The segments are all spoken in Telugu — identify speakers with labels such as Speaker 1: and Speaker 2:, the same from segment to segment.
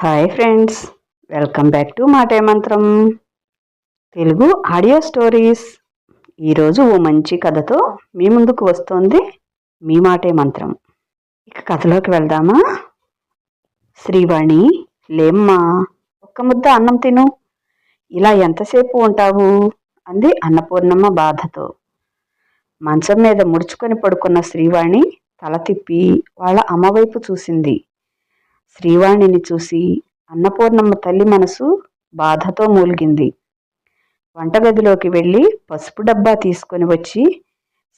Speaker 1: Hi friends welcome back to Maate Mantram Telugu audio stories ఈరోజు ఓ మంచి కథతో మీ ముందుకు వస్తోంది మీ మాటే మంత్రం. ఇక కథలోకి వెళ్దామా? శ్రీవాణి లేమ్మా ఒక్క ముద్ద అన్నం తిను. ఇలా ఎంతసేపు ఉంటావు? అంది అన్నపూర్ణమ్మ బాధతో. మంచం మీద ముడుచుకొని పడుకున్న శ్రీవాణి తల తిప్పి వాళ్ళ అమ్మ వైపు చూసింది. శ్రీవాణిని చూసి అన్నపూర్ణమ్మ తల్లి మనసు బాధతో మూలిగింది. వంటగదిలోకి వెళ్ళి పసుపు డబ్బా తీసుకొని వచ్చి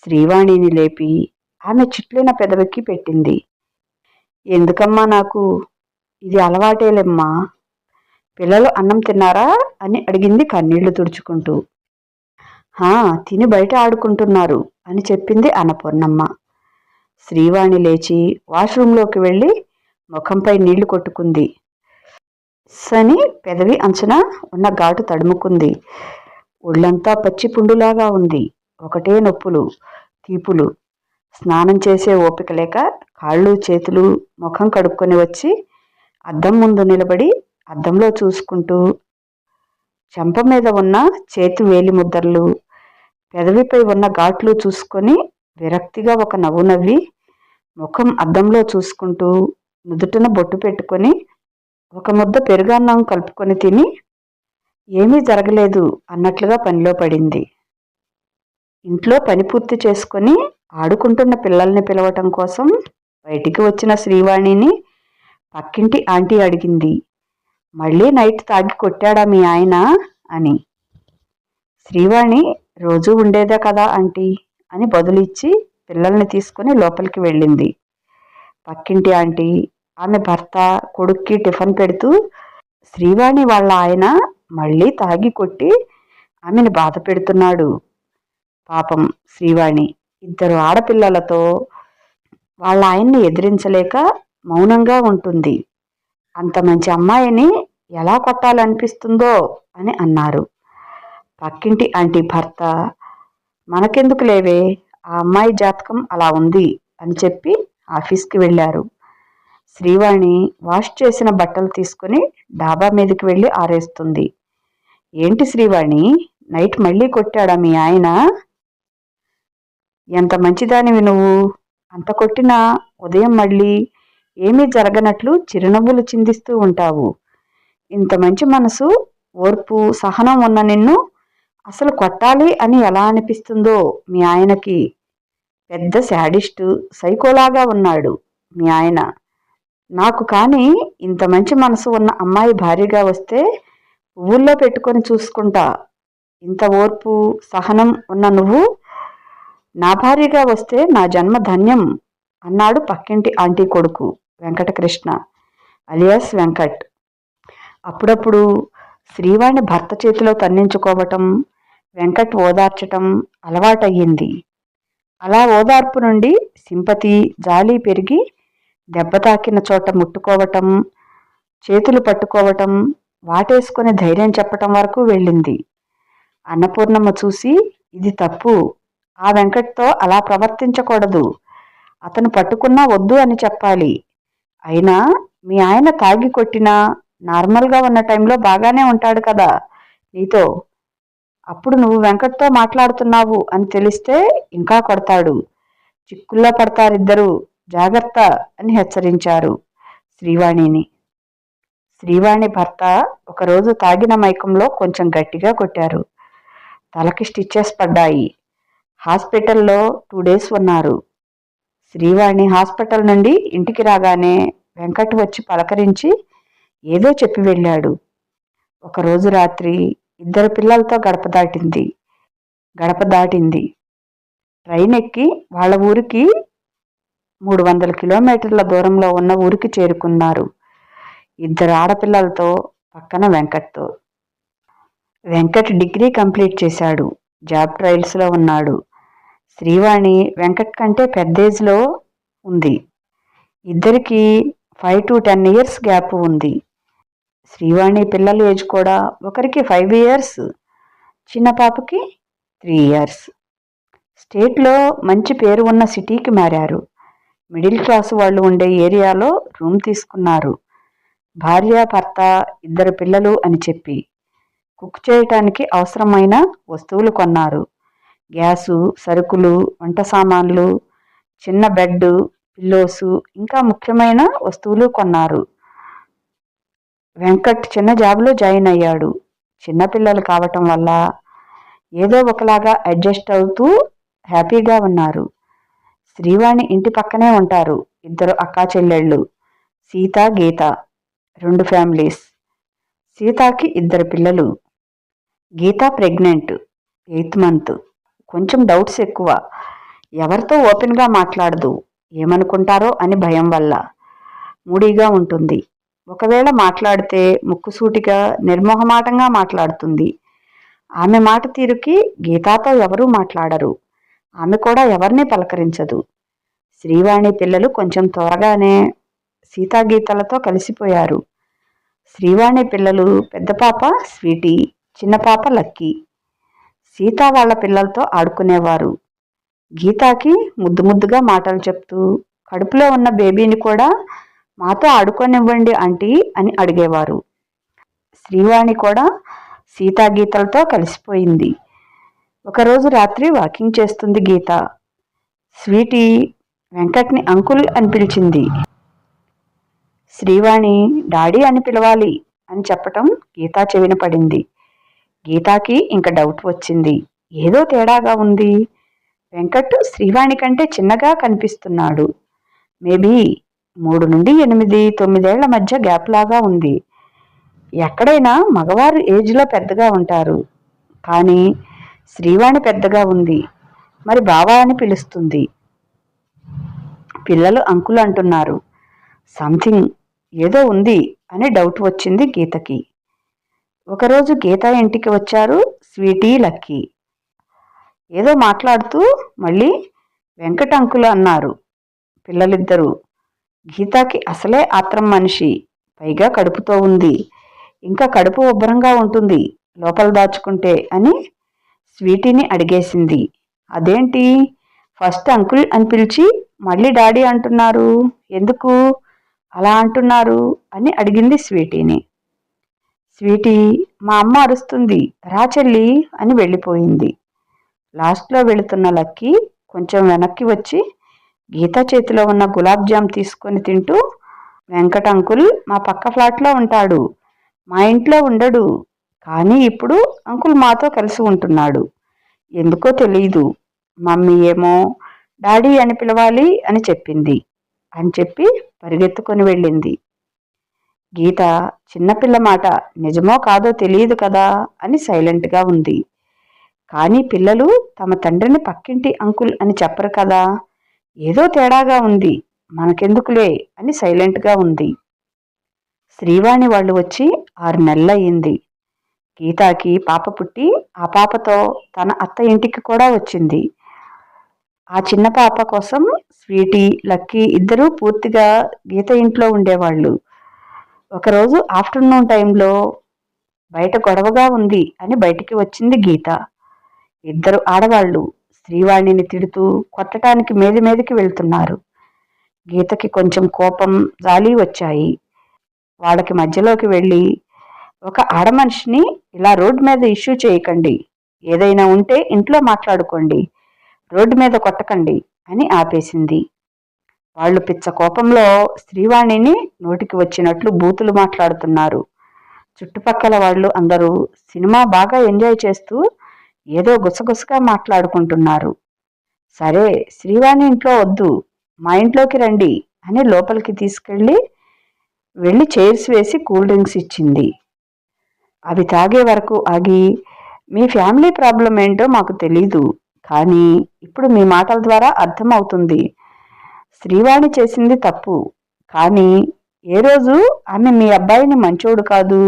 Speaker 1: శ్రీవాణిని లేపి ఆమె చిట్లిన పెదవికి పెట్టింది. ఎందుకమ్మా నాకు? ఇది అలవాటేలేమ్మా. పిల్లలు అన్నం తిన్నారా? అని అడిగింది కన్నీళ్ళు తుడుచుకుంటూ. హా తిని బయట ఆడుకుంటున్నారు అని చెప్పింది అన్నపూర్ణమ్మ. శ్రీవాణి లేచి వాష్రూంలోకి వెళ్ళి ముఖంపై నీళ్ళు కొట్టుకుంది. సని పెదవి అంచున ఉన్న ఘాటు తడుముకుంది. ఒళ్ళంతా పచ్చి పుండులాగా ఉంది. ఒకటే నొప్పులు తీపులు. స్నానం చేసే ఓపిక లేక కాళ్ళు చేతులు ముఖం కడుక్కొని వచ్చి అద్దం ముందు నిలబడి అద్దంలో చూసుకుంటూ చెంప మీద ఉన్న చేతి వేలి ముద్దర్లు పెదవిపై ఉన్న ఘాట్లు చూసుకొని విరక్తిగా ఒక నవ్వు నవ్వి ముఖం అద్దంలో చూసుకుంటూ నుదుటిన బొట్టు పెట్టుకొని ఒక ముద్ద పెరుగన్నం కలుపుకొని తిని ఏమీ జరగలేదు అన్నట్లుగా పనిలో పడింది. ఇంట్లో పని పూర్తి చేసుకొని ఆడుకుంటున్న పిల్లల్ని పిలవటం కోసం బయటికి వచ్చిన శ్రీవాణిని పక్కింటి ఆంటీ అడిగింది. మళ్ళీ నైట్ తాగి కొట్టాడా మీ ఆయన? అని. శ్రీవాణి రోజూ ఉండేదే కదా ఆంటీ అని బదులిచ్చి పిల్లల్ని తీసుకుని లోపలికి వెళ్ళింది. పక్కింటి ఆంటీ ఆమె భర్త కొడుక్కి టిఫిన్ పెడుతూ శ్రీవాణి వాళ్ళ ఆయన మళ్ళీ తాగి కొట్టి ఆమెను బాధ పెడుతున్నాడు. పాపం శ్రీవాణి. ఇద్దరు ఆడపిల్లలతో వాళ్ళ ఆయన్ని ఎదిరించలేక మౌనంగా ఉంటుంది. అంత మంచి అమ్మాయిని ఎలా కొట్టాలనిపిస్తుందో అని అన్నారు. పక్కింటి ఆంటీ భర్త మనకెందుకు లేవే? ఆ అమ్మాయి జాతకం అలా ఉంది అని చెప్పి ఆఫీస్కి వెళ్ళారు. శ్రీవాణి వాష్ చేసిన బట్టలు తీసుకుని డాబా మీదకి వెళ్ళి ఆరేస్తుంది. ఏంటి శ్రీవాణి? నైట్ మళ్ళీ కొట్టాడా మీ ఆయన? ఎంత మంచిదానివి నువ్వు? అంత కొట్టినా ఉదయం మళ్ళీ ఏమీ జరగనట్లు చిరునవ్వులు చిందిస్తూ ఉంటావు. ఇంత మంచి మనసు ఓర్పు సహనం ఉన్న నిన్ను అసలు కొట్టాలి అని ఎలా అనిపిస్తుందో మీ ఆయనకి. పెద్ద శాడిస్టు సైకోలాగా ఉన్నాడు మీ ఆయన. నాకు కానీ ఇంత మంచి మనసు ఉన్న అమ్మాయి భార్యగా వస్తే పువ్వుల్లో పెట్టుకొని చూసుకుంటా. ఇంత ఓర్పు సహనం ఉన్న నువ్వు నా భార్యగా వస్తే నా జన్మ ధన్యం అన్నాడు పక్కింటి ఆంటీ కొడుకు వెంకటకృష్ణ అలియాస్ వెంకట్. అప్పుడప్పుడు శ్రీవాణి భర్త చేతిలో తన్నించుకోవటం వెంకట్ ఓదార్చటం అలవాటయ్యింది. అలా ఓదార్పు నుండి సింపతి జాలి పెరిగి దెబ్బ తాకిన చోట ముట్టుకోవటం చేతులు పట్టుకోవటం వాటేసుకొని ధైర్యం చెప్పటం వరకు వెళ్ళింది. అన్నపూర్ణమ్మ చూసి ఇది తప్పు. ఆ వెంకట్తో అలా ప్రవర్తించకూడదు. అతను పట్టుకున్నా వద్దు అని చెప్పాలి. అయినా మీ ఆయన తాగి కొట్టినా నార్మల్గా ఉన్న టైంలో బాగానే ఉంటాడు కదా. నీతో అప్పుడు నువ్వు వెంకట్తో మాట్లాడుతున్నావు అని తెలిస్తే ఇంకా కొడతాడు. చిక్కుల్లో పడతారిద్దరు. జాగ్రత్త అని హెచ్చరించారు శ్రీవాణిని. శ్రీవాణి భర్త ఒకరోజు తాగిన మైకంలో కొంచెం గట్టిగా కొట్టారు. తలకి స్టిచ్చెస్ పడ్డాయి. హాస్పిటల్లో టూ డేస్ ఉన్నారు. శ్రీవాణి హాస్పిటల్ నుండి ఇంటికి రాగానే వెంకట్ వచ్చి పలకరించి ఏదో చెప్పి వెళ్ళాడు. ఒకరోజు రాత్రి ఇద్దరు పిల్లలతో గడప దాటింది. గడప దాటింది. ట్రైన్ ఎక్కి వాళ్ళ ఊరికి మూడు వందల కిలోమీటర్ల దూరంలో ఉన్న ఊరికి చేరుకున్నారు. ఇద్దరు ఆడపిల్లలతో పక్కన వెంకట్తో. వెంకట్ డిగ్రీ కంప్లీట్ చేశాడు. జాబ్ ట్రయల్స్లో ఉన్నాడు. శ్రీవాణి వెంకట్ కంటే పెద్ద ఏజ్లో ఉంది. ఇద్దరికి five to ten years gap ఉంది. శ్రీవాణి పిల్లల ఏజ్ కూడా ఒకరికి ఫైవ్ ఇయర్స్ చిన్న పాపకి త్రీ ఇయర్స్. స్టేట్లో మంచి పేరు ఉన్న సిటీకి మారారు. మిడిల్ క్లాస్ వాళ్ళు ఉండే ఏరియాలో రూమ్ తీసుకున్నారు. భార్య భర్త ఇద్దరు పిల్లలు అని చెప్పి కుక్ చేయటానికి అవసరమైన వస్తువులు కొన్నారు. గ్యాసు సరుకులు వంట సామాన్లు చిన్న బెడ్ పిల్లోసు ఇంకా ముఖ్యమైన వస్తువులు కొన్నారు. వెంకట్ చిన్న జాబ్లో జాయిన్ అయ్యాడు. చిన్నపిల్లలు కావటం వల్ల ఏదో ఒకలాగా అడ్జస్ట్ అవుతూ హ్యాపీగా ఉన్నారు. శ్రీవాణి ఇంటి పక్కనే ఉంటారు ఇద్దరు అక్కా చెల్లెళ్ళు. సీత గీత రెండు ఫ్యామిలీస్. సీతకి ఇద్దరు పిల్లలు. Geetha pregnant eighth month. కొంచెం డౌట్స్ ఎక్కువ. ఎవరితో ఓపెన్గా మాట్లాడదు ఏమనుకుంటారో అని భయం వల్ల. మూడీగా ఉంటుంది. ఒకవేళ మాట్లాడితే ముక్కుసూటిగా నిర్మోహమాటంగా మాట్లాడుతుంది. ఆమె మాట తీరుకి గీతాతో ఎవరూ మాట్లాడరు. ఆమె కూడా ఎవరిని పలకరించదు. శ్రీవాణి పిల్లలు కొంచెం త్వరగానే సీతాగీతలతో కలిసిపోయారు. శ్రీవాణి పిల్లలు పెద్ద పాప స్వీటీ చిన్న పాప లక్కీ. సీత వాళ్ళ పిల్లలతో ఆడుకునేవారు. గీతాకి ముద్దు ముద్దుగా మాటలు చెప్తూ కడుపులో ఉన్న బేబీని కూడా మాతో ఆడుకోనివ్వండి ఆంటీ అని అడిగేవారు. శ్రీవాణి కూడా సీతా గీతలతో కలిసిపోయింది. ఒకరోజు రాత్రి వాకింగ్ చేస్తుంది గీత. స్వీటీ వెంకట్ని అంకుల్ అని పిలిచింది. శ్రీవాణి డాడీ అని పిలవాలి అని చెప్పటం గీతా చెవిన పడింది. గీతాకి ఇంక డౌట్ వచ్చింది. ఏదో తేడాగా ఉంది. వెంకట్ శ్రీవాణి కంటే చిన్నగా కనిపిస్తున్నాడు. మేబీ మూడు నుండి ఎనిమిది తొమ్మిదేళ్ళ మధ్య గ్యాప్ లాగా ఉంది. ఎక్కడైనా మగవారు ఏజ్లో పెద్దగా ఉంటారు. కానీ శ్రీవాణి పెద్దగా ఉంది. మరి బావా అని పిలుస్తుంది. పిల్లలు అంకులు అంటున్నారు. సంథింగ్ ఏదో ఉంది అని డౌట్ వచ్చింది గీతకి. ఒకరోజు గీత ఇంటికి వచ్చారు స్వీటీ లక్కీ. ఏదో మాట్లాడుతూ మళ్ళీ వెంకట అంకులు అన్నారు. పిల్లలిద్దరూ గీతాకి అసలే ఆత్రం మనిషి పైగా కడుపుతో ఉంది. ఇంకా కడుపు ఉబ్బరంగా ఉంటుంది లోపల దాచుకుంటే అని స్వీటీని అడిగేసింది. అదేంటి? ఫస్ట్ అంకుల్ అని పిలిచి మళ్ళీ డాడీ అంటున్నారు. ఎందుకు? అలా అంటున్నారు అని అడిగింది స్వీటీని. స్వీటీ మా అమ్మ అరుస్తుంది. రా చెల్లి అని వెళ్ళిపోయింది. లాస్ట్లో వెళుతున్న లక్కీ కొంచెం వెనక్కి వచ్చి గీత చేతిలో ఉన్న గులాబ్ జామ్ తీసుకొని తింటూ వెంకట అంకుల్ మా పక్క ఫ్లాట్లో ఉంటాడు. మా ఇంట్లో ఉండడు. కానీ ఇప్పుడు అంకుల్ మాతో కలిసి ఉంటున్నాడు. ఎందుకో తెలియదు మమ్మీ ఏమో డాడీ అని పిలవాలి అని చెప్పింది అని చెప్పి పరిగెత్తుకొని వెళ్ళింది. గీత చిన్నపిల్ల మాట నిజమో కాదో తెలియదు కదా అని సైలెంట్గా ఉంది. కానీ పిల్లలు తమ తండ్రిని పక్కింటి అంకుల్ అని చెప్పరు కదా. ఏదో తేడాగా ఉంది. మనకెందుకులే అని సైలెంట్గా ఉంది. శ్రీవాణి వాళ్ళు వచ్చి ఆరు నెలలయ్యింది. గీతాకి పాప పుట్టి ఆ పాపతో తన అత్త ఇంటికి కూడా వచ్చింది. ఆ చిన్న పాప కోసం స్వీటీ లక్కీ ఇద్దరూ పూర్తిగా గీత ఇంట్లో ఉండేవాళ్ళు. ఒకరోజు ఆఫ్టర్నూన్ టైంలో బయట గొడవగా ఉంది అని బయటికి వచ్చింది గీత. ఇద్దరు ఆడవాళ్ళు శ్రీవాణిని తిడుతూ కొట్టడానికి మీద మీదకి వెళ్తున్నారు. గీతకి కొంచెం కోపం జాలి వచ్చాయి. వాళ్ళకి మధ్యలోకి వెళ్ళి ఒక ఆడమనిషిని ఇలా రోడ్డు మీద ఇష్యూ చేయకండి. ఏదైనా ఉంటే ఇంట్లో మాట్లాడుకోండి. రోడ్డు మీద కొట్టకండి అని ఆపేసింది. వాళ్ళు పిచ్చ కోపంలో శ్రీవాణిని నోటికి వచ్చినట్లు బూతులు మాట్లాడుతున్నారు. చుట్టుపక్కల వాళ్ళు అందరూ సినిమా బాగా ఎంజాయ్ చేస్తూ ఏదో గుసగుసగా మాట్లాడుకుంటున్నారు. సరే శ్రీవాణి ఇంట్లో వద్దు. మా ఇంట్లోకి రండి అని లోపలికి తీసుకెళ్ళి వెళ్ళి చైర్స్ వేసి కూల్ డ్రింక్స్ ఇచ్చింది. అవి తాగే వరకు ఆగి మీ ఫ్యామిలీ ప్రాబ్లం ఏంటో మాకు తెలీదు. కానీ ఇప్పుడు మీ మాటల ద్వారా అర్థమవుతుంది. శ్రీవాణి చేసింది తప్పు. కానీ ఏ రోజు ఆమె మీ అబ్బాయిని మంచోడు కాదు.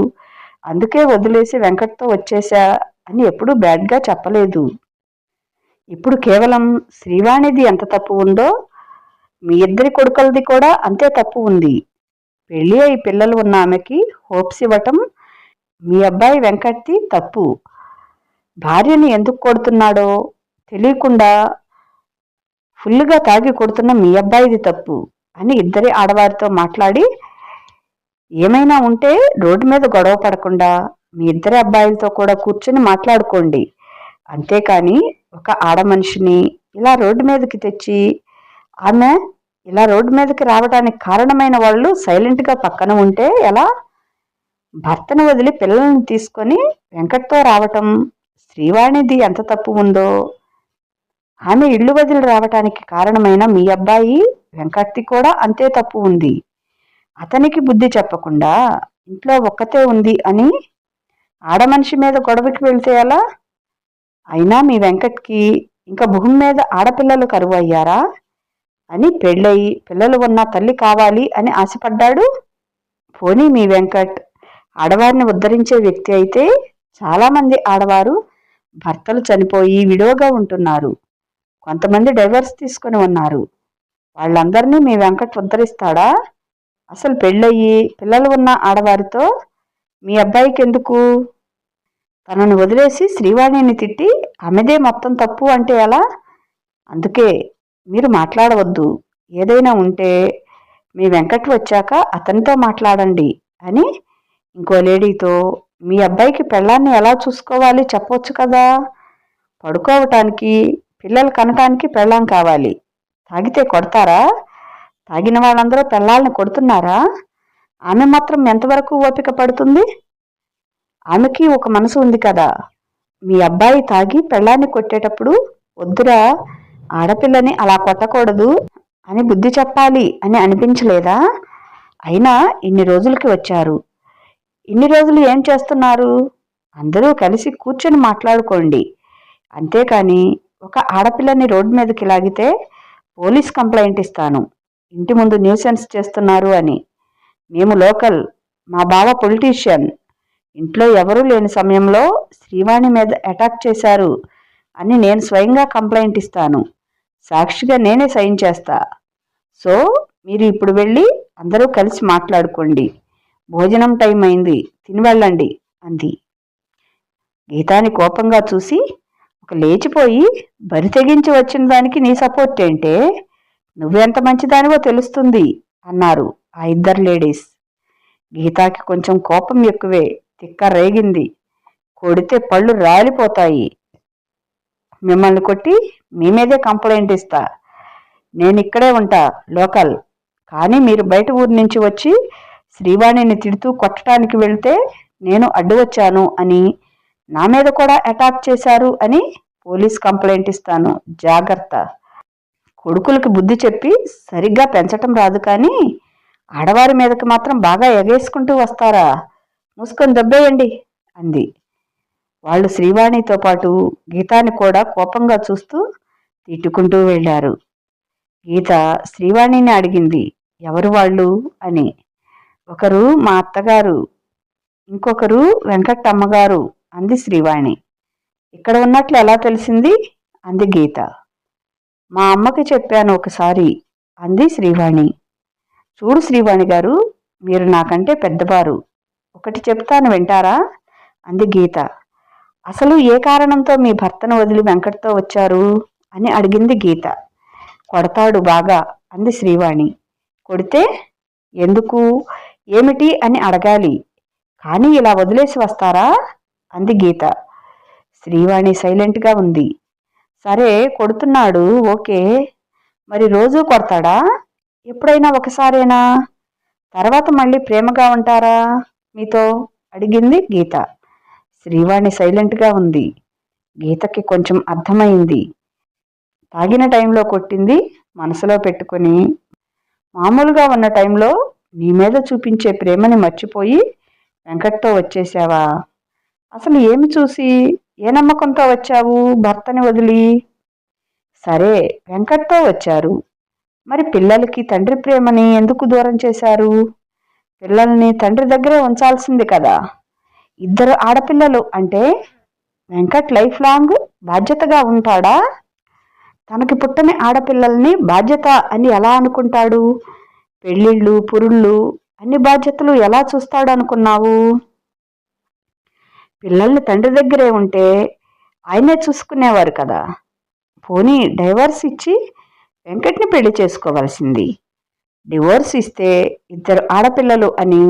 Speaker 1: అందుకే వదిలేసి వెంకట్తో వచ్చేసా అని ఎప్పుడూ బ్యాడ్గా చెప్పలేదు. ఇప్పుడు కేవలం శ్రీవాణిది ఎంత తప్పు ఉందో మీ ఇద్దరి కొడుకులది కూడా అంతే తప్పు ఉంది. పెళ్ళి అయి పిల్లలు ఉన్న ఆమెకి హోప్స్ ఇవ్వటం మీ అబ్బాయి వెంకట్ది తప్పు. భార్యని ఎందుకు కొడుతున్నాడో తెలియకుండా ఫుల్గా తాగి కొడుతున్న మీ అబ్బాయిది తప్పు అని ఇద్దరి ఆడవారితో మాట్లాడి ఏమైనా ఉంటే రోడ్డు మీద గొడవ పడకుండా మీ ఇద్దరి అబ్బాయిలతో కూడా కూర్చొని మాట్లాడుకోండి. అంతేకాని ఒక ఆడ మనిషిని ఇలా రోడ్డు మీదకి తెచ్చి ఆమె ఇలా రోడ్డు మీదకి రావడానికి కారణమైన వాళ్ళు సైలెంట్గా పక్కన ఉంటే ఎలా? భర్తను వదిలి పిల్లల్ని తీసుకొని వెంకట్తో రావటం శ్రీవాణిది ఎంత తప్పు ఉందో. ఆమె ఇల్లు వదిలి రావటానికి కారణమైన మీ అబ్బాయి వెంకట్ది కూడా అంతే తప్పు ఉంది. అతనికి బుద్ధి చెప్పకుండా ఇంట్లో ఒక్కతే ఉంది అని ఆడమనిషి మీద గొడవకి వెళ్తే ఎలా? అయినా మీ వెంకట్కి ఇంకా భూమి మీద ఆడపిల్లలు కరువు అయ్యారా? అని పెళ్ళయి పిల్లలు ఉన్న తల్లి కావాలి అని ఆశపడ్డాడు? పోనీ మీ వెంకట్ ఆడవారిని ఉద్ధరించే వ్యక్తి అయితే చాలామంది ఆడవారు భర్తలు చనిపోయి విడవగా ఉంటున్నారు. కొంతమంది డైవర్స్ తీసుకుని ఉన్నారు. వాళ్ళందరినీ మీ వెంకట్ ఉద్ధరిస్తాడా? అసలు పెళ్ళయ్యి పిల్లలు ఉన్న ఆడవారితో మీ అబ్బాయికి ఎందుకు? తనను వదిలేసి శ్రీవాణిని తిట్టి ఆమెదే మొత్తం తప్పు అంటే ఎలా? అందుకే మీరు మాట్లాడవద్దు. ఏదైనా ఉంటే మీ వెంకట్ వచ్చాక అతనితో మాట్లాడండి అని ఇంకో లేడీతో మీ అబ్బాయికి పెళ్ళాన్ని ఎలా చూసుకోవాలి చెప్పవచ్చు కదా? పడుకోవటానికి పిల్లలు కనటానికి పెళ్ళాం కావాలి. తాగితే కొడతారా? తాగిన వాళ్ళందరూ పెళ్ళాలని కొడుతున్నారా? ఆమె మాత్రం ఎంతవరకు ఓపిక పడుతుంది? ఆమెకి ఒక మనసు ఉంది కదా. మీ అబ్బాయి తాగి పెళ్ళాన్ని కొట్టేటప్పుడు వద్దురా ఆడపిల్లని అలా కొట్టకూడదు అని బుద్ధి చెప్పాలి అని అనిపించలేదా? అయినా ఇన్ని రోజులకి వచ్చారు. ఇన్ని రోజులు ఏం చేస్తున్నారు? అందరూ కలిసి కూర్చొని మాట్లాడుకోండి. అంతేకాని ఒక ఆడపిల్లని రోడ్డు మీదకి లాగితే పోలీస్ కంప్లైంట్ ఇస్తాను. ఇంటి ముందు న్యూసెన్స్ చేస్తున్నారు అని. మేము లోకల్. మా బావ పొలిటీషియన్. ఇంట్లో ఎవరూ లేని సమయంలో శ్రీవాణి మీద అటాక్ చేశారు అని నేను స్వయంగా కంప్లైంట్ ఇస్తాను. సాక్షిగా నేనే సైన్ చేస్తా. సో మీరు ఇప్పుడు వెళ్ళి అందరూ కలిసి మాట్లాడుకోండి. భోజనం టైం అయింది తిని వెళ్ళండి అంది. గీతాని కోపంగా చూసి ఒక లేచిపోయి బరి తెగించి వచ్చిన దానికి నీ సపోర్ట్ ఏంటే? నువ్వెంత మంచిదానివో తెలుస్తుంది అన్నారు ఆ ఇద్దరు లేడీస్ గీతాకి కొంచెం కోపం ఎక్కువే తిక్క రేగింది. కొడితే పళ్ళు రాలిపోతాయి. మిమ్మల్ని కొట్టి మీ మీదే కంప్లైంట్ ఇస్తా. నేను ఇక్కడే ఉంటా లోకల్. కానీ మీరు బయట ఊరి నుంచి వచ్చి శ్రీవాణిని తిడుతూ కొట్టడానికి వెళ్తే నేను అడ్డు వచ్చాను అని నా మీద కూడా అటాక్ చేశారు అని పోలీస్ కంప్లైంట్ ఇస్తాను. జాగ్రత్త. కొడుకులకి బుద్ధి చెప్పి సరిగ్గా పెంచటం రాదు కానీ ఆడవారి మీదకి మాత్రం బాగా ఎగేసుకుంటూ వస్తారా? మూసుకొని దెబ్బేయండి అంది. వాళ్ళు శ్రీవాణితో పాటు గీతాన్ని కూడా కోపంగా చూస్తూ తిట్టుకుంటూ వెళ్ళారు. గీత శ్రీవాణిని అడిగింది ఎవరు వాళ్ళు అని. ఒకరు మా అత్తగారు ఇంకొకరు వెంకట్టమ్మగారు అంది శ్రీవాణి. ఇక్కడ ఉన్నట్లు ఎలా తెలిసింది? అంది గీత. మా అమ్మకి చెప్పాను ఒకసారి అంది శ్రీవాణి. చూడు శ్రీవాణి గారు మీరు నాకంటే పెద్దవారు. ఒకటి చెప్తాను వింటారా? అంది గీత. అసలు ఏ కారణంతో మీ భర్తను వదిలి వెంకట్తో వచ్చారు? అని అడిగింది గీత. కొడతాడు బాగా అంది శ్రీవాణి. కొడితే? ఎందుకు? ఏమిటి అని అడగాలి. కానీ ఇలా వదిలేసి వస్తారా? అంది గీత. శ్రీవాణి సైలెంట్గా ఉంది. సరే కొడుతున్నాడు. ఓకే. మరి రోజూ కొడతాడా? ఎప్పుడైనా ఒకసారేనా? తర్వాత మళ్ళీ ప్రేమగా ఉంటారా? మీతో? అడిగింది గీత. శ్రీవాణి సైలెంట్గా ఉంది. గీతకి కొంచెం అర్థమైంది. తాగిన టైంలో కొట్టింది మనసులో పెట్టుకొని. మామూలుగా ఉన్న టైంలో నీ మీద చూపించే ప్రేమని మర్చిపోయి వెంకట్తో వచ్చేసావా? అసలు ఏమి చూసి ఏ నమ్మకంతో వచ్చావు భర్తని వదిలి? సరే వెంకట్తో వచ్చారు. మరి పిల్లలకి తండ్రి ప్రేమని ఎందుకు దూరం చేశారు? పిల్లల్ని తండ్రి దగ్గరే ఉంచాల్సింది కదా. ఇద్దరు ఆడపిల్లలు అంటే వెంకట్ లైఫ్ లాంగ్ బాధ్యతగా ఉంటాడా? తనకి పుట్టని ఆడపిల్లల్ని బాధ్యత అని ఎలా అనుకుంటాడు? పెళ్ళిళ్ళు పురుళ్ళు అన్ని బాధ్యతలు ఎలా చూస్తాడు అనుకున్నావు పిల్లల్ని తండ్రి దగ్గరే ఉంటే ఆయనే చూసుకునేవారు కదా. పోనీ డైవర్స్ ఇచ్చి వెంకట్ని పెళ్ళి చేసుకోవాల్సింది. డివోర్స్ ఇస్తే ఇద్దరు ఆడపిల్లలు అని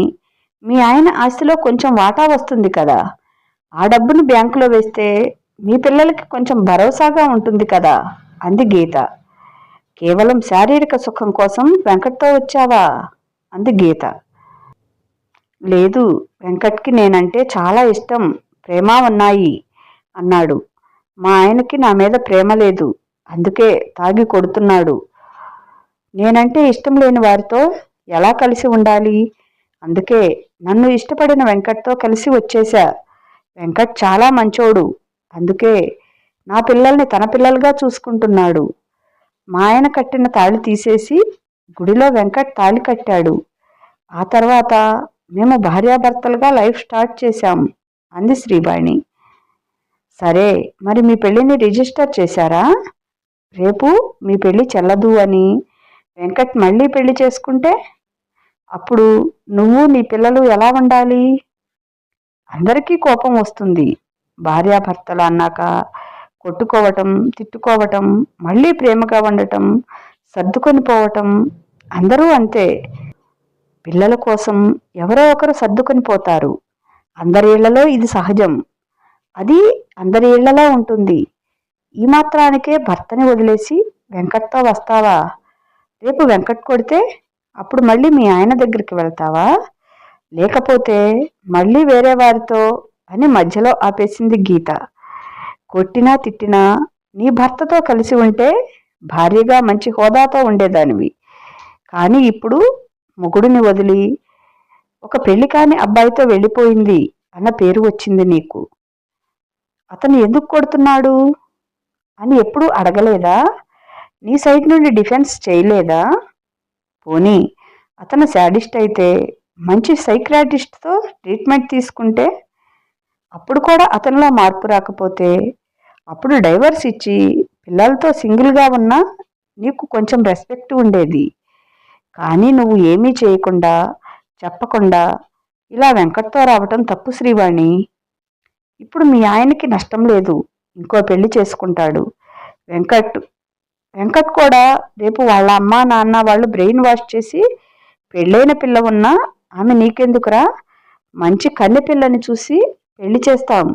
Speaker 1: మీ ఆయన ఆస్తిలో కొంచెం వాటా వస్తుంది కదా. ఆ డబ్బును బ్యాంకులో వేస్తే మీ పిల్లలకి కొంచెం భరోసాగా ఉంటుంది కదా. అంది గీత. కేవలం శారీరక సుఖం కోసం వెంకట్తో వచ్చావా? అంది గీత. లేదు వెంకట్కి నేనంటే చాలా ఇష్టం. ప్రేమ ఉన్నాయి? అన్నాడు. మా ఆయనకి నా మీద ప్రేమ లేదు. అందుకే తాగి కొడుతున్నాడు. నేనంటే ఇష్టం లేని వారితో ఎలా కలిసి ఉండాలి? అందుకే నన్ను ఇష్టపడిన వెంకట్తో కలిసి వచ్చేశా. వెంకట్ చాలా మంచోడు. అందుకే నా పిల్లల్ని తన పిల్లలుగా చూసుకుంటున్నాడు. మా ఆయన కట్టిన తాళి తీసేసి గుడిలో వెంకట్ తాళి కట్టాడు. ఆ తర్వాత మేము భార్యాభర్తలుగా లైఫ్ స్టార్ట్ చేశాం అంది శ్రీవాణి సరే మరి మీ పెళ్ళిని రిజిస్టర్ చేశారా? రేపు మీ పెళ్ళి చెల్లదు అని వెంకట్ మళ్ళీ పెళ్ళి చేసుకుంటే అప్పుడు నువ్వు నీ పిల్లలు ఎలా ఉండాలి? అందరికీ కోపం వస్తుంది. భార్యాభర్తలు అన్నాక కొట్టుకోవటం తిట్టుకోవటం మళ్ళీ ప్రేమగా ఉండటం సర్దుకొని పోవటం అందరూ అంతే. పిల్లల కోసం ఎవరో ఒకరు సర్దుకొని పోతారు. అందరి ఇళ్ళలో ఇది సహజం. అది అందరి ఇళ్ళలో ఉంటుంది. ఈ మాత్రానికే భర్తని వదిలేసి వెంకట్తో వస్తావా? రేపు వెంకట్ కొడితే అప్పుడు మళ్ళీ మీ ఆయన దగ్గరికి వెళ్తావా? లేకపోతే మళ్ళీ వేరే వారితో అని మధ్యలో ఆపేసింది గీత. కొట్టినా తిట్టినా నీ భర్తతో కలిసి ఉంటే భార్యగా మంచి హోదాతో ఉండేదానివి. కానీ ఇప్పుడు మొగుడిని వదిలి ఒక పెళ్ళి కాని అబ్బాయితో వెళ్ళిపోయింది అన్న పేరు వచ్చింది నీకు. అతను ఎందుకు కొడుతున్నాడు? అని ఎప్పుడూ అడగలేదా? నీ సైడ్ నుండి డిఫెన్స్ చేయలేదా? పోనీ అతను శాడిస్ట్ అయితే మంచి సైక్రాటిస్ట్తో ట్రీట్మెంట్ తీసుకుంటే అప్పుడు కూడా అతనిలో మార్పు రాకపోతే అప్పుడు డైవర్స్ ఇచ్చి పిల్లలతో సింగిల్గా ఉన్నా నీకు కొంచెం రెస్పెక్ట్ ఉండేది. కానీ నువ్వు ఏమీ చేయకుండా చెప్పకుండా ఇలా వెంకట్తో రావటం తప్పు శ్రీవాణి. ఇప్పుడు మీ ఆయనకి నష్టం లేదు. ఇంకో పెళ్ళి చేసుకుంటాడు. వెంకట్ వెంకట్ కూడా రేపు వాళ్ళ అమ్మ నాన్న వాళ్ళు బ్రెయిన్ వాష్ చేసి పెళ్ళైన పిల్ల ఉన్నా ఆమె నీకెందుకురా? మంచి కన్నె పిల్లని చూసి పెళ్ళి చేస్తాం.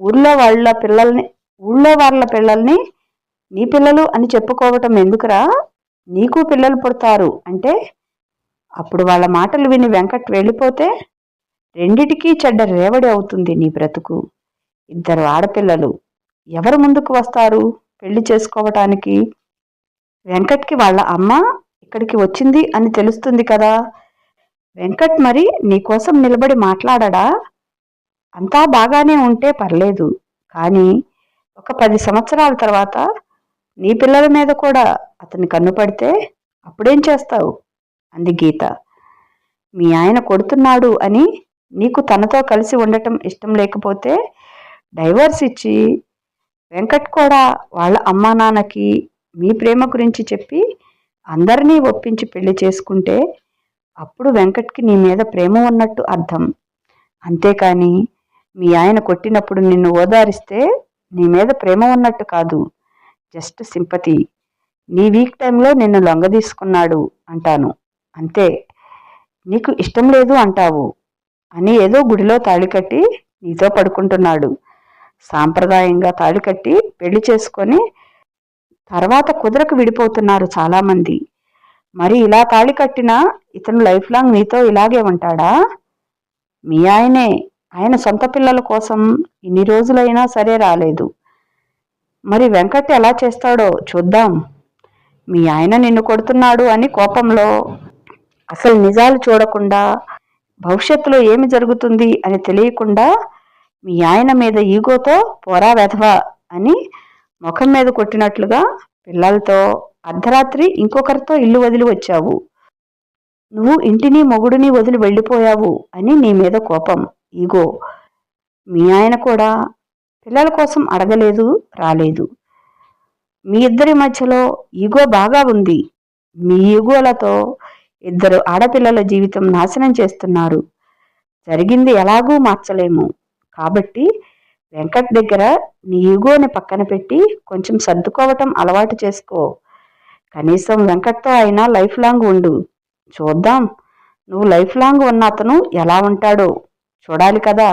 Speaker 1: ఊర్లో వాళ్ళ పిల్లల్ని ఊళ్ళో వాళ్ళ పిల్లల్ని నీ పిల్లలు అని చెప్పుకోవటం ఎందుకురా? నీకు పిల్లలు పుడతారు అంటే అప్పుడు వాళ్ళ మాటలు విని వెంకట్ వెళ్ళిపోతే రెండిటికీ చెడ్డ రేవడి అవుతుంది నీ బ్రతుకు. ఇద్దరు ఆడపిల్లలు ఎవరు ముందుకు వస్తారు పెళ్ళి చేసుకోవటానికి? వెంకట్కి వాళ్ళ అమ్మ ఇక్కడికి వచ్చింది అని తెలుస్తుంది కదా. వెంకట్ మరి నీకోసం నిలబడి మాట్లాడడా? అంతా బాగానే ఉంటే పర్లేదు కానీ ఒక పది సంవత్సరాల తర్వాత నీ పిల్లల మీద కూడా అతని కన్ను పడితే అప్పుడేం చేస్తావు? అంది గీత. మీ ఆయన కొడుతున్నాడు అని నీకు తనతో కలిసి ఉండటం ఇష్టం లేకపోతే డైవర్స్ ఇచ్చి వెంకట్ కూడా వాళ్ళ అమ్మా నాన్నకి మీ ప్రేమ గురించి చెప్పి అందరినీ ఒప్పించి పెళ్ళి చేసుకుంటే అప్పుడు వెంకట్కి నీ మీద ప్రేమ ఉన్నట్టు అర్థం. అంతేకాని మీ ఆయన కొట్టినప్పుడు నిన్ను ఓదారిస్తే నీ మీద ప్రేమ ఉన్నట్టు కాదు. Just sympathy. నీ వీక్ టైంలో నిన్ను లొంగదీసుకున్నాడు అంటాను. అంతే. నీకు ఇష్టం లేదు అంటావు. అని ఏదో గుడిలో తాళి కట్టి నీతో పడుకుంటున్నాడు. సాంప్రదాయంగా తాళి కట్టి పెళ్ళి చేసుకొని తర్వాత కుదరకు విడిపోతున్నారు చాలామంది. మరి ఇలా తాళి కట్టినా ఇతను లైఫ్ లాంగ్ నీతో ఇలాగే ఉంటాడా? మీ ఆయనే. ఆయన సొంత పిల్లల కోసం ఇన్ని రోజులైనా సరే రాలేదు. మరి వెంకట్ ఎలా చేస్తాడో చూద్దాం. మీ ఆయన నిన్ను కొడుతున్నాడు అని కోపంలో అసలు నిజాలు చూడకుండా భవిష్యత్తులో ఏమి జరుగుతుంది అని తెలియకుండా మీ ఆయన మీద ఈగోతో పోరా వెధవా అని ముఖం మీద కొట్టినట్లుగా పిల్లలతో అర్ధరాత్రి ఇంకొకరితో ఇల్లు వదిలి వచ్చావు. నువ్వు ఇంటిని మొగుడిని వదిలి వెళ్ళిపోయావు అని నీ మీద కోపం. ఈగో మీ ఆయన కూడా పిల్లల కోసం అడగలేదు రాలేదు. మీ ఇద్దరి మధ్యలో ఈగో బాగా ఉంది. మీ ఈగోలతో ఇద్దరు ఆడపిల్లల జీవితం నాశనం చేస్తున్నారు. జరిగింది ఎలాగూ మార్చలేము. కాబట్టి వెంకట్ దగ్గర నీ ఈగోని పక్కన పెట్టి కొంచెం సర్దుకోవటం అలవాటు చేసుకో. కనీసం వెంకట్తో అయినా లైఫ్ లాంగ్ ఉండు. చూద్దాం. నువ్వు లైఫ్ లాంగ్ ఉన్న అతను ఎలా ఉంటాడో. చూడాలి కదా.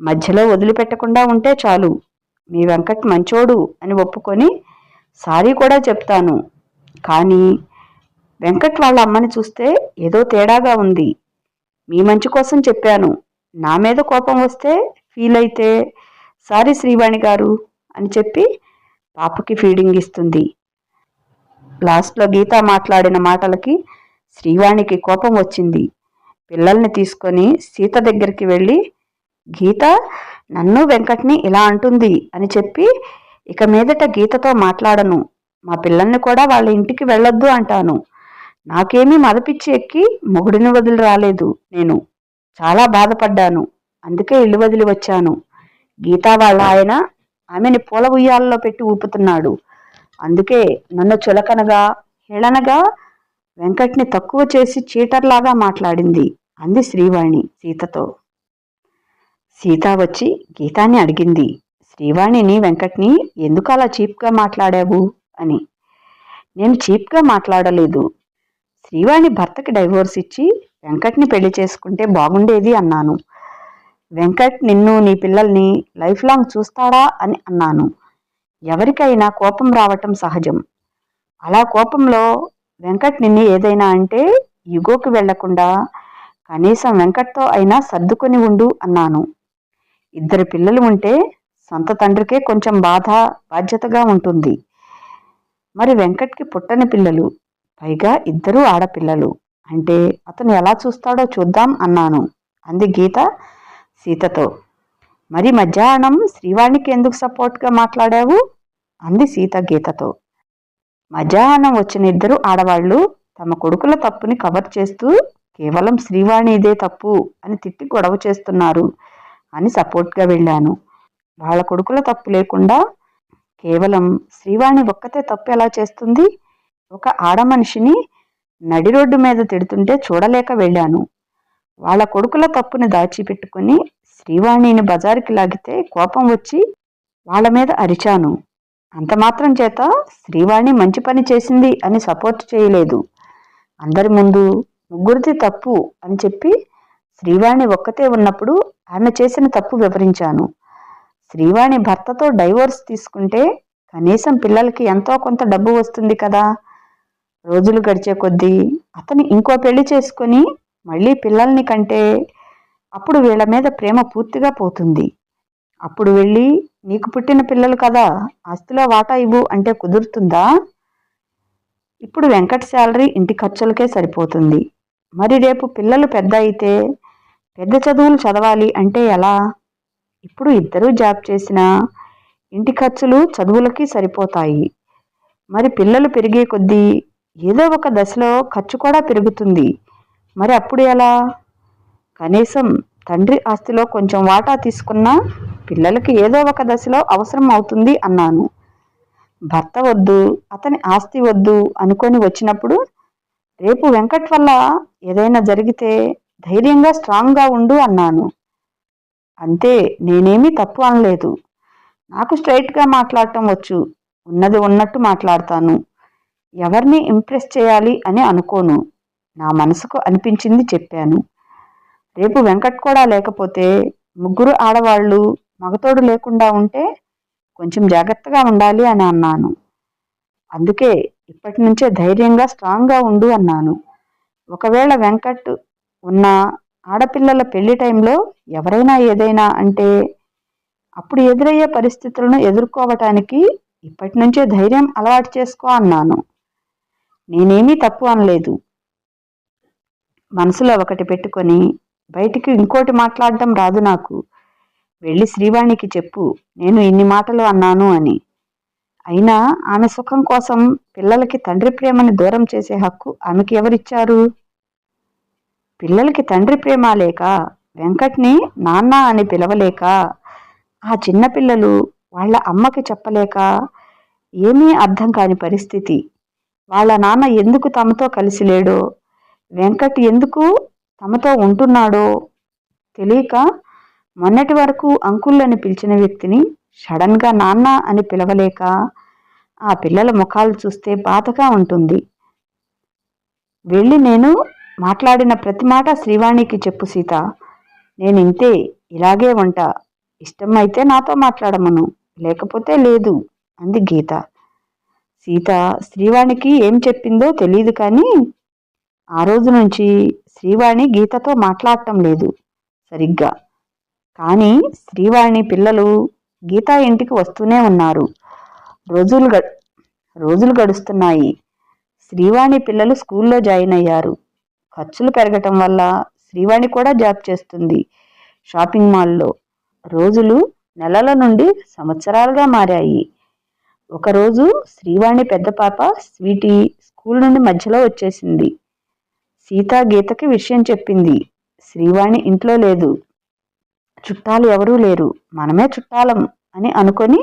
Speaker 1: మధ్యలో వదిలిపెట్టకుండా ఉంటే చాలు. మీ వెంకట్ మంచోడు అని ఒప్పుకొని సారీ కూడా చెప్తాను. కానీ వెంకట్ వాళ్ళ అమ్మని చూస్తే ఏదో తేడాగా ఉంది. మీ మంచి కోసం చెప్పాను. నా మీద కోపం వస్తే ఫీల్ అయితే సారీ శ్రీవాణి గారు అని చెప్పి పాపకి ఫీడింగ్ ఇస్తుంది. లాస్ట్లో గీత మాట్లాడిన మాటలకి శ్రీవాణికి కోపం వచ్చింది. పిల్లల్ని తీసుకొని సీత దగ్గరికి వెళ్ళి గీత నన్ను వెంకట్ని ఇలా అంటుంది అని చెప్పి ఇక మీదట గీతతో మాట్లాడను. మా పిల్లల్ని కూడా వాళ్ళ ఇంటికి వెళ్ళొద్దు అంటాను. నాకేమీ మదపిచ్చి ఎక్కి మొగుడిని వదిలి రాలేదు నేను. చాలా బాధపడ్డాను. అందుకే ఇల్లు వదిలి వచ్చాను. గీతా వాళ్ళ ఆయన ఆమెని పూల ఉయ్యాలలో పెట్టి ఊపుతున్నాడు. అందుకే నన్ను చులకనగా హేళనగా వెంకట్ని తక్కువ చేసి చీటర్లాగా మాట్లాడింది. అంది శ్రీవాణి సీతతో. సీత వచ్చి గీతాన్ని అడిగింది. శ్రీవాణిని వెంకట్ని ఎందుకు అలా చీప్గా మాట్లాడావు? అని. నేను చీప్గా మాట్లాడలేదు. శ్రీవాణి భర్తకి డైవోర్స్ ఇచ్చి వెంకట్ని పెళ్ళి చేసుకుంటే బాగుండేది అన్నాను. వెంకట్ నిన్ను నీ పిల్లల్ని లైఫ్ లాంగ్ చూస్తాడా? అని అన్నాను. ఎవరికైనా కోపం రావటం సహజం. అలా కోపంలో వెంకట్ నిన్ను ఏదైనా అంటే యుగోకి వెళ్ళకుండా కనీసం వెంకట్తో అయినా సర్దుకొని ఉండు అన్నాను. ఇద్దరు పిల్లలు ఉంటే సొంత తండ్రికే కొంచెం బాధ బాధ్యతగా ఉంటుంది. మరి వెంకట్కి పుట్టని పిల్లలు పైగా ఇద్దరూ ఆడపిల్లలు అంటే అతను ఎలా చూస్తాడో చూద్దాం అన్నాను అంది గీత సీతతో. మరి మధ్యాహ్నం శ్రీవాణికి ఎందుకు సపోర్ట్గా మాట్లాడావు? అంది సీత గీతతో. మధ్యాహ్నం వచ్చిన ఇద్దరు ఆడవాళ్ళు తమ కొడుకుల తప్పుని కవర్ చేస్తూ కేవలం శ్రీవాణి ఇదే తప్పు అని తిట్టి గొడవ చేస్తున్నారు అని సపోర్ట్గా వెళ్ళాను. వాళ్ళ కొడుకుల తప్పు లేకుండా కేవలం శ్రీవాణి ఒక్కతే తప్పు ఎలా చేస్తుంది? ఒక ఆడ మనిషిని నడి రోడ్డు మీద తిడుతుంటే చూడలేక వెళ్ళాను. వాళ్ళ కొడుకుల తప్పుని దాచిపెట్టుకుని శ్రీవాణిని బజారుకి లాగితే కోపం వచ్చి వాళ్ళ మీద అరిచాను. అంత మాత్రం చేత శ్రీవాణి మంచి పని చేసింది అని సపోర్ట్ చేయలేదు. అందరి ముందు ముగ్గురిది తప్పు అని చెప్పి శ్రీవాణి ఒక్కతే ఉన్నప్పుడు ఆమె చేసిన తప్పు వివరించాను. శ్రీవాణి భర్తతో డైవోర్స్ తీసుకుంటే కనీసం పిల్లలకి ఎంతో కొంత డబ్బు వస్తుంది కదా. రోజులు గడిచే కొద్దీ అతను ఇంకో పెళ్ళి చేసుకొని మళ్ళీ పిల్లల్ని కంటే అప్పుడు వీళ్ళ మీద ప్రేమ పూర్తిగా పోతుంది. అప్పుడు వెళ్ళి నీకు పుట్టిన పిల్లలు కదా ఆస్తిలో వాటా ఇవ్వు అంటే కుదురుతుందా? ఇప్పుడు వెంకట శాలరీ ఇంటి ఖర్చులకే సరిపోతుంది. మరి రేపు పిల్లలు పెద్ద అయితే పెద్ద చదువులు చదవాలి అంటే ఎలా? ఇప్పుడు ఇద్దరూ జాబ్ చేసినా ఇంటి ఖర్చులు చదువులకి సరిపోతాయి. మరి పిల్లలు పెరిగే కొద్దీ ఏదో ఒక దశలో ఖర్చు కూడా పెరుగుతుంది. మరి అప్పుడు ఎలా? కనీసం తండ్రి ఆస్తిలో కొంచెం వాటా తీసుకున్నా పిల్లలకి ఏదో ఒక దశలో అవసరం అవుతుంది అన్నాను. భర్త వద్దు అతని ఆస్తి వద్దు అనుకొని వచ్చినప్పుడు రేపు వెంకట్ వల్ల ఏదైనా జరిగితే ధైర్యంగా స్ట్రాంగ్గా ఉండు అన్నాను. అంతే నేనేమీ తప్పు అనలేదు. నాకు స్ట్రైట్గా మాట్లాడటం వచ్చు ఉన్నది ఉన్నట్టు మాట్లాడతాను. ఎవరిని ఇంప్రెస్ చేయాలి అని అనుకోను. నా మనసుకు అనిపించింది చెప్పాను. రేపు వెంకట్ కూడా లేకపోతే ముగ్గురు ఆడవాళ్ళు మగతోడు లేకుండా ఉంటే కొంచెం జాగ్రత్తగా ఉండాలి అని అన్నాను. అందుకే ఇప్పటి నుంచే ధైర్యంగా స్ట్రాంగ్గా ఉండు అన్నాను. ఒకవేళ వెంకట్ ఉన్న ఆడపిల్లల పెళ్ళి టైంలో ఎవరైనా ఏదైనా అంటే అప్పుడు ఎదురయ్యే పరిస్థితులను ఎదుర్కోవటానికి ఇప్పటి నుంచే ధైర్యం అలవాటు చేసుకో అన్నాను. నేనేమీ తప్పు అనలేదు. మనసులో ఒకటి పెట్టుకొని బయటికి ఇంకోటి మాట్లాడడం రాదు నాకు. వెళ్ళి శ్రీవాణికి చెప్పు నేను ఇన్ని మాటలు అన్నాను అని. అయినా ఆమె సుఖం కోసం పిల్లలకి తండ్రి ప్రేమని దూరం చేసే హక్కు ఆమెకి ఎవరిచ్చారు? పిల్లలకి తండ్రి ప్రేమ లేక వెంకట్ని నాన్న అని పిలవలేక ఆ చిన్నపిల్లలు వాళ్ళ అమ్మకి చెప్పలేక ఏమీ అర్థం కాని పరిస్థితి. వాళ్ళ నాన్న ఎందుకు తమతో కలిసి లేడో వెంకట్ ఎందుకు తమతో ఉంటున్నాడో తెలియక మొన్నటి వరకు అంకుల్ అని పిలిచిన వ్యక్తిని సడన్గా నాన్న అని పిలవలేక ఆ పిల్లల ముఖాలు చూస్తే బాధగా ఉంటుంది. వెళ్ళి నేను మాట్లాడిన ప్రతి మాట శ్రీవాణికి చెప్పు సీత. నేను ఇంతే ఇలాగే ఉంటా ఇష్టమైతే నాతో మాట్లాడమను. లేకపోతే లేదు అంది గీత. సీత శ్రీవాణికి ఏం చెప్పిందో తెలియదు కానీ ఆ రోజు నుంచి శ్రీవాణి గీతతో మాట్లాడటం లేదు సరిగ్గా. కానీ శ్రీవాణి పిల్లలు గీత ఇంటికి వస్తూనే ఉన్నారు. రోజులు గ రోజులు గడుస్తున్నాయి. శ్రీవాణి పిల్లలు స్కూల్లో జాయిన్ అయ్యారు. ఖర్చులు పెరగటం వల్ల శ్రీవాణి కూడా జాబ్ చేస్తుంది షాపింగ్ మాల్లో. రోజులు నెలల నుండి సంవత్సరాలుగా మారాయి. ఒకరోజు శ్రీవాణి పెద్ద పాప స్వీటీ స్కూల్ నుండి మధ్యలో వచ్చేసింది. సీత గీతకి విషయం చెప్పింది. శ్రీవాణి ఇంట్లో లేదు. చుట్టాలు ఎవరూ లేరు. మనమే చుట్టాలం అని అనుకొని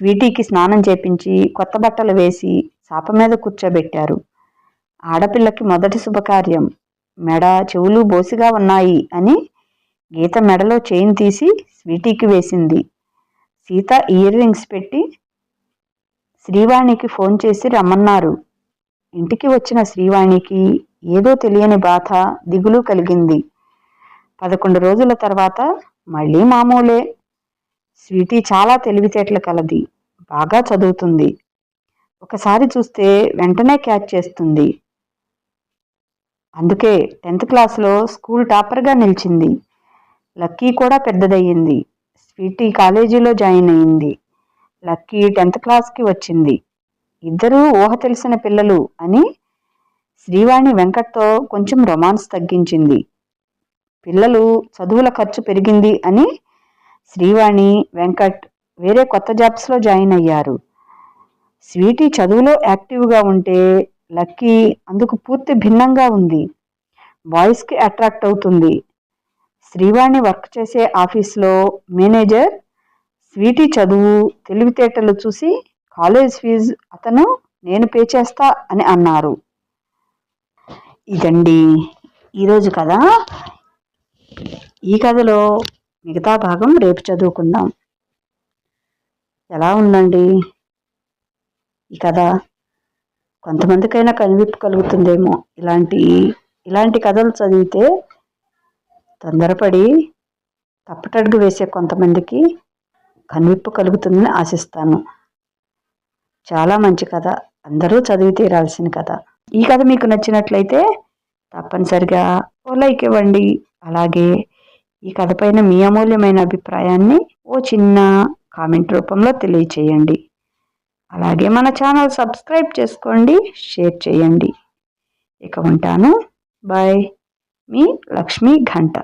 Speaker 1: స్వీటీకి స్నానం చేపించి కొత్త బట్టలు వేసి చాప మీద కూర్చోబెట్టారు. ఆడపిల్లకి మొదటి శుభకార్యం. మెడ చెవులు బోసిగా ఉన్నాయి అని గీత మెడలో చైన్ తీసి స్వీటీకి వేసింది. సీత ఇయర్ రింగ్స్ పెట్టి శ్రీవాణికి ఫోన్ చేసి రమ్మన్నారు. ఇంటికి వచ్చిన శ్రీవాణికి ఏదో తెలియని బాధ దిగులు కలిగింది. పదకొండు రోజుల తర్వాత మళ్ళీ మామూలే. స్వీటీ చాలా తెలివితేటలు కలది. బాగా చదువుతుంది. ఒకసారి చూస్తే వెంటనే క్యాచ్ చేస్తుంది. అందుకే టెన్త్ క్లాస్లో స్కూల్ టాపర్గా నిలిచింది. లక్కీ కూడా పెద్దదయ్యింది. స్వీటీ కాలేజీలో జాయిన్ అయింది లక్కీ టెన్త్ క్లాస్కి వచ్చింది. ఇద్దరూ ఊహ తెలిసిన పిల్లలు అని శ్రీవాణి వెంకట్తో కొంచెం రొమాన్స్ తగ్గించింది. పిల్లలు చదువుల ఖర్చు పెరిగింది అని శ్రీవాణి వెంకట్ వేరే కొత్త జాబ్స్లో జాయిన్ అయ్యారు. స్వీటీ చదువులో యాక్టివ్గా ఉంటే లక్కీ అందుకు పూర్తి భిన్నంగా ఉంది. బాయ్స్కి అట్రాక్ట్ అవుతుంది. శ్రీవాణి వర్క్ చేసే ఆఫీస్లో మేనేజర్ స్వీటీ చదువు తెలివితేటలు చూసి కాలేజ్ ఫీజు అతను నేను పే చేస్తా అని అన్నారు. ఇదండి ఈరోజు కదా ఈ కథలో మిగతా భాగం రేపు చదువుకుందాం. ఎలా ఉందండి? ఈ కథ? కొంతమందికైనా కనివిప్పు కలుగుతుందేమో. ఇలాంటి ఇలాంటి కథలు చదివితే తొందరపడి తప్పటడుగు వేసే కొంతమందికి కనువిప్పు కలుగుతుందని ఆశిస్తాను. చాలా మంచి కథ. అందరూ చదివి తీరాల్సిన కథ. ఈ కథ మీకు నచ్చినట్లయితే తప్పనిసరిగా ఓ లైక్ ఇవ్వండి. అలాగే ఈ కథ పైన మీ అమూల్యమైన అభిప్రాయాన్ని ఓ చిన్న కామెంట్ రూపంలో తెలియచేయండి. అలాగే మన ఛానల్ సబ్స్క్రైబ్ చేసుకోండి షేర్ చేయండి. ఇక ఉంటాను. బాయ్. మీ లక్ష్మీ ఘంట.